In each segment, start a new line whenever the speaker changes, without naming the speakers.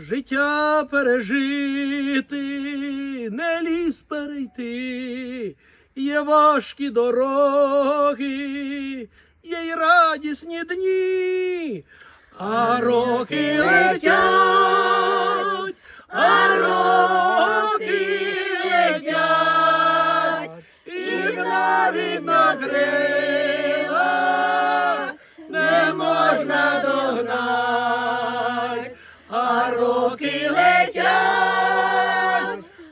Життя пережити, не ліс перейти, є важкі дороги, є й радісні дні, а роки летять, а роки летять, і навіть на крилах роки летять,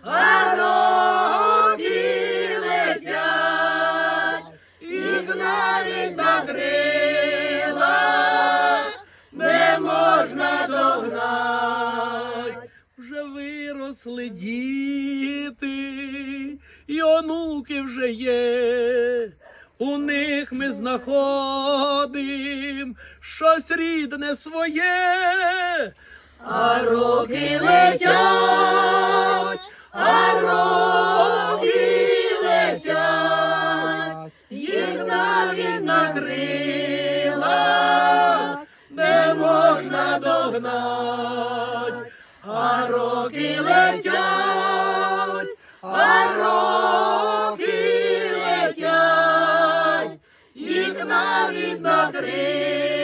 а роки летять, їх навіть на крилах не можна догнать. Вже виросли діти, і онуки вже є. У них ми знаходим щось рідне своє. А роки летять, а роки летять, їх навіть на крилах не можна догнать. А роки летять, а роки летять, їх навіть на крилах